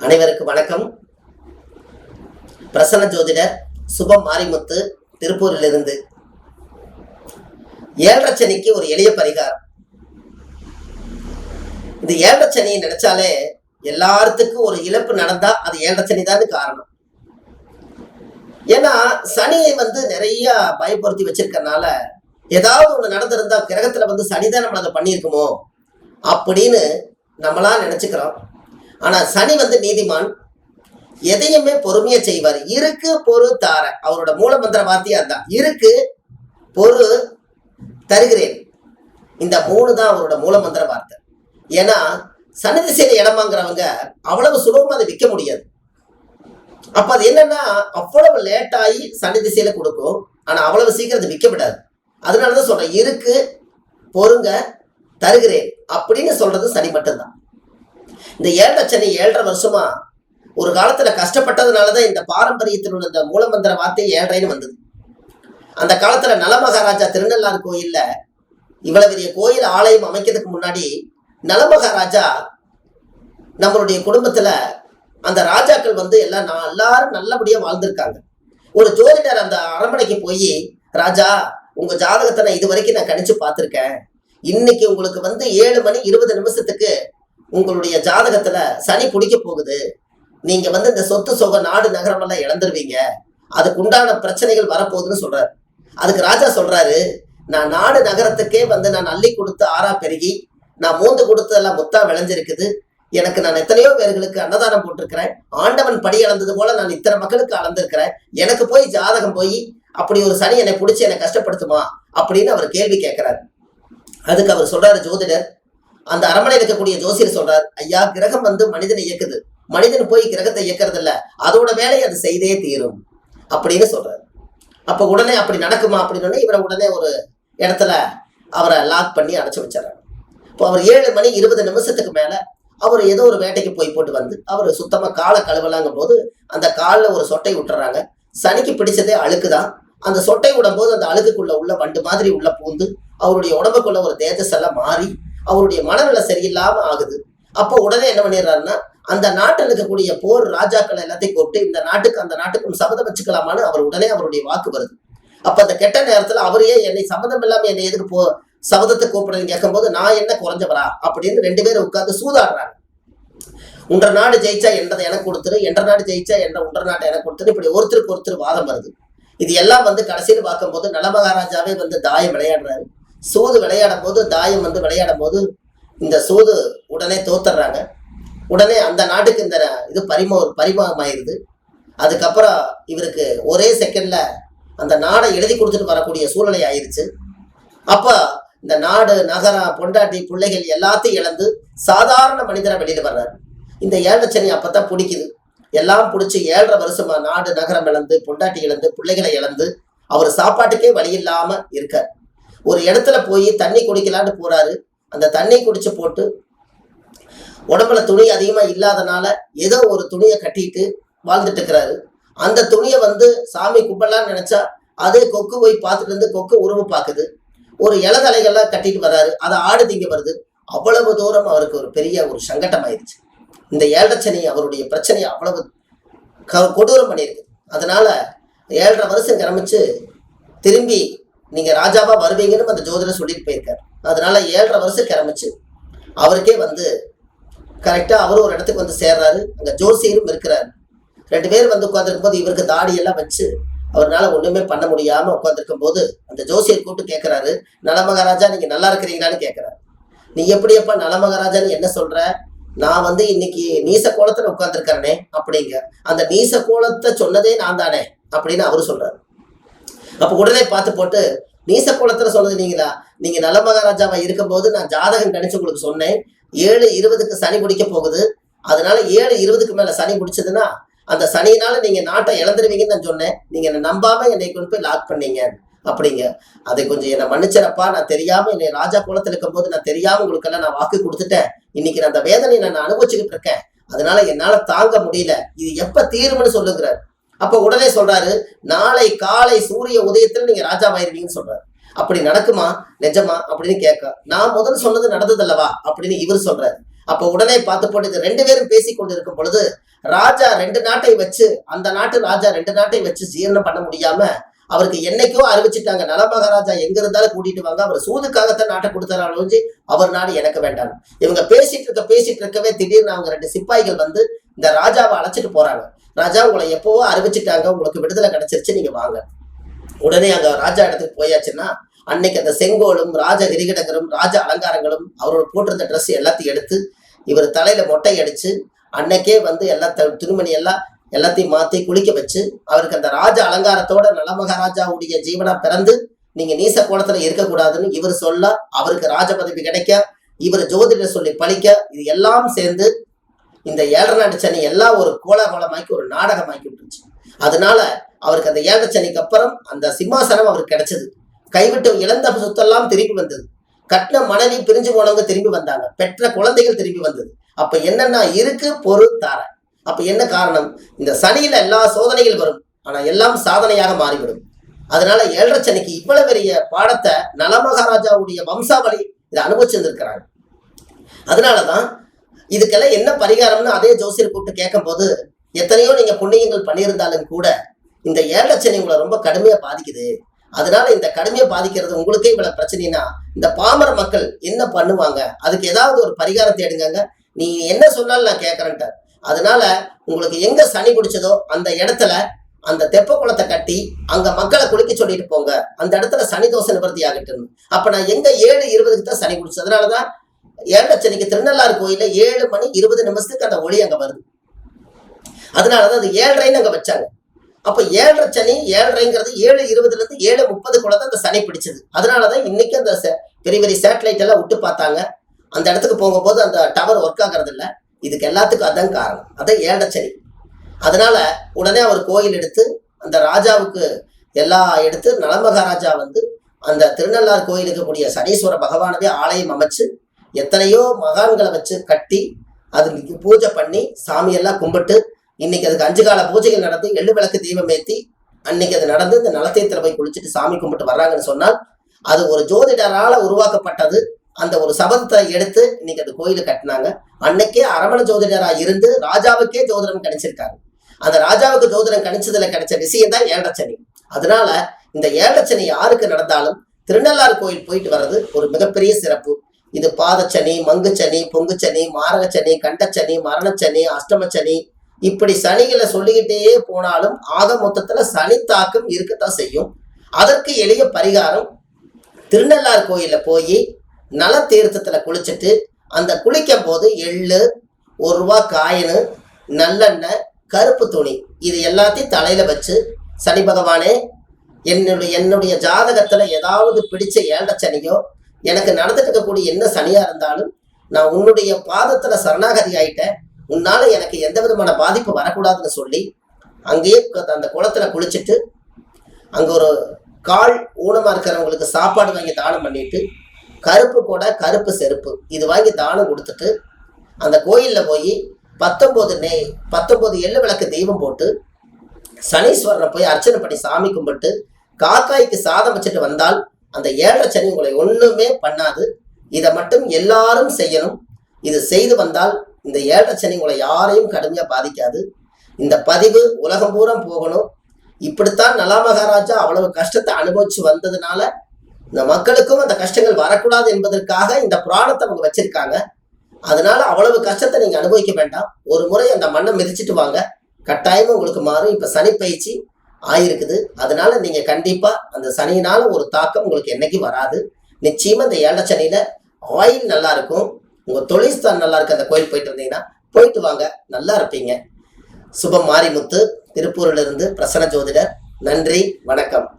அனைவருக்கும் வணக்கம். பிரசன்ன ஜோதிடர் சுபம் மாரிமுத்து திருப்பூரிலிருந்து. ஏழச்சனிக்கு ஒரு எளிய பரிகாரம். இந்த ஏழரை சனியை நினைச்சாலே எல்லாத்துக்கும் ஒரு இழப்பு நடந்தா அது ஏழரை சனி தான் காரணம். ஏன்னா சனியை வந்து நிறைய பயப்படுத்தி வச்சிருக்கனால ஏதாவது ஒண்ணு நடந்திருந்தா கிரகத்துல வந்து சனிதான் நம்மள அதை பண்ணியிருக்குமோ? அப்படின்னு நம்மளா நினைச்சுக்கிறோம். ஆனா சனி வந்து நீதிமான் எதையுமே பொறுமையா செய்வார். இருக்கு பொறு தார. அவரோட மூல மந்திர வார்த்தையா தான் இருக்கு பொறு தருகிறேன். இந்த மூணு தான் அவரோட மூல மந்திர வார்த்தை. ஏன்னா சனி திசையில இடம் வாங்குறவங்க அவ்வளவு சுலபமா அதை விற்க முடியாது. அப்ப அது என்னன்னா அவ்வளவு லேட் ஆகி சனி கொடுக்கும். ஆனா அவ்வளவு சீக்கிரம் அது விற்க விடாது. அதனாலதான் சொல்றேன் இருக்கு பொறுங்க தருகிறேன். அப்படின்னு சொல்றது சனி மட்டும்தான். இந்த ஏழரை சனி ஏழரை வருஷமா ஒரு காலத்துல கஷ்டப்பட்டதுனாலதான் இந்த பாரம்பரியத்தினுடைய இந்த மூலமந்திர வார்த்தை ஏழரைன்னு வந்தது. அந்த காலத்துல நலமகாராஜா திருநள்ளாறு கோயில்ல இவ்வளவு பெரிய கோயில் ஆலயம் அமைக்கிறதுக்கு முன்னாடி நலமகாராஜா நம்மளுடைய குடும்பத்துல அந்த ராஜாக்கள் வந்து எல்லாம் நான் எல்லாரும் நல்லபடியா வாழ்ந்திருக்காங்க. ஒரு ஜோதிடர் அந்த அரண்மனைக்கு போய் ராஜா உங்க ஜாதகத்தை நான் இது வரைக்கும் நான் கணிச்சு பார்த்துருக்கேன். இன்னைக்கு உங்களுக்கு வந்து ஏழு மணி இருபது நிமிஷத்துக்கு உங்களுடைய ஜாதகத்துல சனி பிடிக்க போகுது. நீங்க வந்து இந்த சொத்து சொக நாடு நகரம் எல்லாம் இழந்துருவீங்க. அதுக்கு உண்டான பிரச்சனைகள் வரப்போகுதுன்னு சொல்றாரு. அதுக்கு ராஜா சொல்றாரு நான் நாடு நகரத்துக்கே வந்து நான் அள்ளி கொடுத்து ஆறா பெருகி நான் மூந்து கொடுத்ததெல்லாம் முத்தா விளைஞ்சிருக்குது. எனக்கு நான் எத்தனையோ பேர்களுக்கு அன்னதானம் போட்டிருக்கிறேன். ஆண்டவன் படி அளந்தது போல நான் இத்தனை மக்களுக்கு அளந்திருக்கிறேன். எனக்கு போய் ஜாதகம் போய் அப்படி ஒரு சனி என்னை பிடிச்சி என்னை கஷ்டப்படுத்துமா? அப்படின்னு அவர் கேள்வி கேட்கிறார். அதுக்கு அவர் சொல்றாரு ஜோதிடர் அந்த அரமனையில் இருக்கக்கூடிய ஜோசியர் சொல்றார் ஐயா கிரகம் வந்து மனிதனை இயக்குது. மனிதன் போய் கிரகத்தை இயக்கிறது இல்ல அதோட வேலையை அது செய்தே தீரும். அப்படின்னு சொல்றாரு. அப்ப உடனே அப்படி நடக்குமா அப்படின்னு இவரை உடனே ஒரு இடத்துல அவரை லாக் பண்ணி அடைச்சு வச்சிடறாங்க இப்போ அவர் ஏழு மணி இருபது நிமிஷத்துக்கு மேல அவர் ஏதோ ஒரு வேட்டைக்கு போய் போட்டு வந்து அவர் சுத்தமா காலை கழுவலாங்கும் போது அந்த காலில் ஒரு சொட்டை விட்டுறாங்க. சனிக்கு பிடிச்சதே அழுக்குதான் அந்த சொட்டை விடும்போது அந்த அழுக்குக்குள்ள உள்ள வண்டு மாதிரி உள்ள பூந்து அவருடைய உடம்புக்குள்ள ஒரு தேஜஸ் எல்லாம் மாறி அவருடைய மனநிலை சரியில்லாம ஆகுது. அப்போ உடனே என்ன பண்ணிடுறாருன்னா அந்த நாட்டில் இருக்கக்கூடிய போர் ராஜாக்கள் எல்லாத்தையும் கூப்பிட்டு இந்த நாட்டுக்கு அந்த நாட்டுக்கும் சபதம் வச்சுக்கலாமான்னு அவர் உடனே அவருடைய வாக்கு வருது. அப்ப அந்த கெட்ட நேரத்துல அவரையே என்னை சம்மதம் இல்லாம என்னை எதுக்கு போ சபதத்தை கூப்பிடுறேன்னு கேட்கும்போது நான் என்ன குறைஞ்சவரா? அப்படின்னு ரெண்டு பேரும் உட்கார்ந்து சூதாடுறாங்க. உன்ற நாடு ஜெயிச்சா என்றதை எனக்கு கொடுத்துரு என்ற நாடு ஜெயிச்சா என்ற உன்ற நாட்டை எனக்கு கொடுத்துரு இப்படி ஒருத்தருக்கு ஒருத்தர் வாதம் வருது. இது எல்லாம் வந்து கடைசியில் பார்க்கும்போது நல மகாராஜாவே வந்து தாயம் விளையாடுறாரு. சூது விளையாடும் போது தாயம் வந்து விளையாடும் போது இந்த சூது உடனே தோத்துடுறாங்க. உடனே அந்த நாட்டுக்கு இந்த இது பரிமோ ஆயிடுது அதுக்கப்புறம் இவருக்கு ஒரே செகண்ட்ல அந்த நாடை எழுதி கொடுத்துட்டு வரக்கூடிய சூழ்நிலை ஆயிருச்சு. அப்போ இந்த நாடு நகரம் பொண்டாட்டி பிள்ளைகள் எல்லாத்தையும் இழந்து சாதாரண மனிதரை வெளியில் வர்றாரு. இந்த ஏழச்சனி அப்போ தான் பிடிக்குது. எல்லாம் பிடிச்சி ஏழரை வருஷமா நாடு நகரம் இழந்து பொண்டாட்டி இழந்து பிள்ளைகளை இழந்து அவர் சாப்பாட்டுக்கே வழி இல்லாம இருக்கார். ஒரு இடத்துல போய் தண்ணி குடிக்கலான்னு போறாரு. அந்த தண்ணி குடிச்சு போட்டு உடம்புல துணி அதிகமா இல்லாதனால ஏதோ ஒரு துணியை கட்டிட்டு வாழ்ந்துட்டு இருக்கிறாரு. அந்த துணியை வந்து சாமி கும்பலான்னு நினைச்சா அதே கொக்கு போய் பார்த்துட்டு இருந்து கொக்கு உருவு பார்க்குது. ஒரு இலதலைகள்லாம் கட்டிட்டு வர்றாரு அதை ஆடு திங்க வருது. அவ்வளவு தூரம் அவருக்கு ஒரு பெரிய ஒரு சங்கடம் ஆயிடுச்சு இந்த ஏழரை அவருடைய பிரச்சனையை அவ்வளவு க- கொடூரம் பண்ணியிருக்கு. அதனால ஏழரை வருஷம் கிளம்பிச்சு திரும்பி நீங்க ராஜாவா வருவீங்கன்னு அந்த ஜோதிடர் சொல்லிட்டு போயிருக்காரு. அதனால ஏழரை வருஷம் கிளம்பிச்சு. அவருக்கே வந்து கரெக்டா அவரும் ஒரு இடத்துக்கு வந்து சேர்றாரு. அங்க ஜோசியரும் இருக்கிறாரு. ரெண்டு பேர் வந்து உட்காந்துருக்கும் போது இவருக்கு தாடியெல்லாம் வச்சு அவரால் ஒண்ணுமே பண்ண முடியாம உட்காந்துருக்கும் போது அந்த ஜோசியர் கூப்பிட்டு கேட்கிறாரு நலமகாராஜா நீங்க நல்லா இருக்கிறீங்களான்னு கேட்கிறாரு நீ எப்படியப்பா நலமகாராஜான்னு என்ன சொல்ற? நான் வந்து இன்னைக்கு நீச கோலத்துல உட்காந்துருக்கிறேனே அப்படிங்க. அந்த நீச கோலத்தை சொன்னதே நான் தானே அப்படின்னு அவரு சொல்றாரு. அப்ப உடனே பார்த்து போட்டு நீச குளத்துல சொன்னது நீங்களா? நீங்க நல மகாராஜாவா இருக்கும்போது நான் ஜாதகம் கணிச்சு உங்களுக்கு சொன்னேன். ஏழு இருபதுக்கு சனி பிடிக்க போகுது. அதனால ஏழு இருபதுக்கு மேல சனி பிடிச்சதுன்னா அந்த சனியினால நீங்க நாட்டை இழந்துருவீங்கன்னு நான் சொன்னேன். நீங்க என்னை நம்பாம என்னை கொண்டு போய் லாக் பண்ணீங்க. அப்படிங்க. அதை கொஞ்சம் என்னை மன்னிச்சிடப்பா நான் தெரியாம என்னை ராஜா குலத்துல இருக்கும்போது நான் தெரியாம உங்களுக்கெல்லாம் நான் வாக்கு கொடுத்துட்டேன். இன்னைக்கு நான் அந்த வேதனை நான் அனுபவிச்சுக்கிட்டு இருக்கேன். அதனால என்னால தாங்க முடியல. இது எப்ப தீரும்னு சொல்லுங்கிறார் அப்ப உடனே சொல்றாரு நாளை காலை சூரிய உதயத்துல நீங்க ராஜாவாயிருவீங்கன்னு சொல்றாரு. அப்படி நடக்குமா? நிஜமா? அப்படின்னு கேட்க நான் முதல்ல சொன்னது நடந்தது அல்லவா அப்படின்னு இவர் சொல்றாரு. அப்ப உடனே பார்த்து போட்டு ரெண்டு பேரும் பேசி கொண்டிருக்கும் பொழுது ராஜா ரெண்டு நாட்டை வச்சு அந்த நாட்டு ராஜா ரெண்டு நாட்டை வச்சு ஜீரணம் பண்ண முடியாம அவருக்கு என்னைக்கோ அறிவிச்சிட்டாங்க நலமகாராஜா எங்க இருந்தாலும் கூட்டிட்டு வாங்க அவர் சூதுக்காகத்தான் நாட்டை கொடுத்தாரு அவர் நாடு எனக்கு வேண்டாம். இவங்க பேசிட்டு இருக்க பேசிட்டு இருக்கவே திடீர்னு அவங்க ரெண்டு சிப்பாய்கள் வந்து இந்த ராஜாவை அழைச்சிட்டு போறாங்க. ராஜா உங்களை எப்பவோ அறிவிச்சிட்டாங்க. உங்களுக்கு விடுதலை கிடைச்சிருச்சு நீங்க வாங்க. உடனே அங்க ராஜா இடத்துக்கு போயாச்சுன்னா அன்னைக்கு அந்த செங்கோலும் ராஜ கிரிகடகரும் ராஜ அலங்காரங்களும் அவரோட போட்டிருந்த ட்ரெஸ் எல்லாத்தையும் எடுத்து இவர் தலையில மொட்டை அடிச்சு அன்னைக்கே வந்து எல்லா த- துணிமணி எல்லாம் எல்லாத்தையும் மாத்தி குளிக்க வச்சு அவருக்கு அந்த ராஜ அலங்காரத்தோட நலமகாராஜாவுடைய ஜீவனா பிறந்து நீங்க நீச கோலத்துல இருக்கக்கூடாதுன்னு இவர் சொல்ல அவருக்கு ராஜ பதவி கிடைக்க இவர் ஜோதிடர் சொல்லி பழிக்க இது எல்லாம் சேர்ந்து இந்த ஏழரை நாட்டு சனி எல்லாம் ஒரு கோலாகோலமாக்கி ஒரு நாடகமாக்கி விட்டுருச்சு. அதனால அவருக்கு அந்த ஏழரை சனிக்கு அப்புறம் அந்த சிம்மாசனம் அவருக்கு கிடைச்சது. கைவிட்டு இழந்த சொத்தெல்லாம் திரும்பி வந்தது. கட்டின மனைவி பிரிஞ்சு போனவங்க திரும்பி வந்தாங்க. பெற்ற குழந்தைகள் திரும்பி வந்தது. அப்ப என்னன்னா இருக்கு பொருள் தார. அப்ப என்ன காரணம்? இந்த சனியில எல்லா சோதனைகள் வரும். ஆனா எல்லாம் சாதனையாக மாறிவிடும். அதனால ஏழரை சனிக்கு இவ்வளவு பெரிய பாடத்தை நலமகாராஜாவுடைய வம்சாவளி இதை அனுபவிச்சிருந்திருக்கிறாங்க. அதனாலதான் இதுக்கெல்லாம் என்ன பரிகாரம்னு அதே ஜோசியர் கூப்பிட்டு கேட்கும் போது எத்தனையோ நீங்க புண்ணியங்கள் பண்ணியிருந்தாலும் கூட இந்த ஏழச்சனை உங்களை ரொம்ப கடுமையா பாதிக்குது. அதனால இந்த கடுமையை பாதிக்கிறது உங்களுக்கே இவ்வளவு பிரச்சனைனா இந்த பாமர மக்கள் என்ன பண்ணுவாங்க? அதுக்கு ஏதாவது ஒரு பரிகாரம் தேடுங்க நீ என்ன சொன்னாலும் நான் கேட்கறேன்ட்டார். அதனால உங்களுக்கு எங்க சனி பிடிச்சதோ அந்த இடத்துல அந்த தெப்ப குளத்தை கட்டி அங்க மக்களை குளிக்க சொல்லிட்டு போங்க. அந்த இடத்துல சனி தோசை நிவர்த்தி ஆகட்டும் அப்ப நான் எங்க ஏழு இருபதுக்கு தான் சனி பிடிச்சது. அதனாலதான் ஏழச்சனிக்கு திருநள்ளாறு கோயில ஏழு மணி இருபது நிமிஷத்துக்கு அந்த ஒளி அங்க வருது. அதனாலதான் அது ஏழரைன்னு அங்க வச்சாங்க. அப்ப ஏழரை சனி ஏழரைங்கிறது ஏழு இருபதுல இருந்து ஏழு முப்பதுக்குள்ள தான் அந்த சனி பிடிச்சது. அதனாலதான் இன்னைக்கு அந்த ச- பெரிய பெரிய சேட்டலைட் எல்லாம் விட்டு பார்த்தாங்க. அந்த இடத்துக்கு போகும்போது அந்த டவர் ஒர்க் ஆகிறது இல்ல. இதுக்கு எல்லாத்துக்கும் அதான் காரணம். அதான் ஏழரை சனி. அதனால உடனே அவர் கோயில் எடுத்து அந்த ராஜாவுக்கு எல்லா எடுத்து நலமகாராஜா வந்து அந்த திருநள்ளார் கோயிலுக்கு கூடிய சனீஸ்வர பகவானவே ஆலயம் அமைச்சு எத்தனையோ மகான்களை வச்சு கட்டி அதுக்கு பூஜை பண்ணி சாமியெல்லாம் கும்பிட்டு இன்னைக்கு அதுக்கு அஞ்சு கால பூஜைகள் நடந்து எள்ளு விளக்கு தீபம் ஏற்றி அன்னைக்கு அது நடந்து இந்த நலத்தீர்த்தல போய் குளிச்சுட்டு சாமி கும்பிட்டு வர்றாங்கன்னு சொன்னால் அது ஒரு ஜோதிடரால உருவாக்கப்பட்டது. அந்த ஒரு சபதத்தை எடுத்து இன்னைக்கு அந்த கோயிலை கட்டினாங்க. அன்னைக்கே அரவண ஜோதிடரா இருந்து ராஜாவுக்கே ஜோதிடம் கிடைச்சிருக்காங்க அந்த ராஜாவுக்கு ஜோதிடம் கிடைச்சதுல கிடைச்ச விஷயம் தான் ஏழச்சனி அதனால இந்த ஏழச்சனி யாருக்கு நடந்தாலும் திருநள்ளாறு கோயில் போயிட்டு வர்றது ஒரு மிகப்பெரிய சிறப்பு. இது பாதச்சனி மங்குச்சனி பொங்குச்சனி மாரகச்சனி கண்டச்சனி மரணச்சனி அஷ்டமச்சனி. இப்படி சனிகளை சொல்லிக்கிட்டே போனாலும் ஆக மொத்தத்துல சனி தாக்கம் இருக்கத்தான் செய்யும். அதற்கு எளிய பரிகாரம் திருநள்ளார் கோயிலில் போய் நல தீர்த்தத்துல குளிச்சுட்டு அந்த குளிக்கும் போது எள்ளு ஒரு ரூபா காயின் நல்லெண்ணெய் கருப்பு துணி இது எல்லாத்தையும் தலையில வச்சு சனி பகவானே என்னுடைய என்னுடைய ஜாதகத்துல ஏதாவது பிடிச்ச ஏண்ட சனியோ எனக்கு நடந்துட்டு இருக்கக்கூடிய என்ன சனியா இருந்தாலும் நான் உன்னுடைய பாதத்துல சரணாகதி ஆயிட்டேன். உன்னால எனக்கு எந்த விதமான பாதிப்பு வரக்கூடாதுன்னு சொல்லி அங்கேயே அந்த குளத்துல குளிச்சுட்டு அங்க ஒரு கால் ஊனமா இருக்கிறவங்களுக்கு சாப்பாடு வாங்கி தானம் பண்ணிட்டு கருப்பு கூட கருப்பு செருப்பு இது வாங்கி தானம் கொடுத்துட்டு அந்த கோயிலில் போய் பத்தொம்போது நெய் பத்தொம்போது எள்ளு விளக்கு தெய்வம் போட்டு சனீஸ்வரனை போய் அர்ச்சனை பண்ணி சாமி கும்பிட்டு காக்காய்க்கு சாதம் வச்சுட்டு வந்தால் அந்த ஏழரை சனி உங்களை ஒண்ணுமே பண்ணாது. இதை மட்டும் எல்லாரும் செய்யணும். இது செய்து வந்தால் இந்த ஏழரை சனி உங்களை யாரையும் கடுமையா பாதிக்காது. இந்த பதிவு உலகம் பூரா போகணும். இப்படித்தான் நலா மகாராஜா அவ்வளவு கஷ்டத்தை அனுபவிச்சு வந்ததுனால இந்த மக்களுக்கும் அந்த கஷ்டங்கள் வரக்கூடாது என்பதற்காக இந்த புராணத்தை அவங்க வச்சிருக்காங்க. அதனால அவ்வளவு கஷ்டத்தை நீங்க அனுபவிக்க வேண்டாம். ஒரு முறை அந்த மண்ணை மிதிச்சிட்டு வாங்க. கட்டாயமும் உங்களுக்கு மாறும். இப்ப சனி பயிற்சி ஆயிருக்குது. அதனால நீங்க கண்டிப்பா அந்த சனியினால ஒரு தாக்கம் உங்களுக்கு என்னைக்கு வராது. நிச்சயமா இந்த ஏழை சனியில ஆயில் நல்லா இருக்கும். உங்க தொழில்ஸ்தான் நல்லா இருக்கு. அந்த கோயில் போயிட்டு இருந்தீங்கன்னா போயிட்டு வாங்க. நல்லா இருப்பீங்க. சுபம் மாரிமுத்து திருப்பூரிலிருந்து பிரசன்ன ஜோதிடர். நன்றி. வணக்கம்.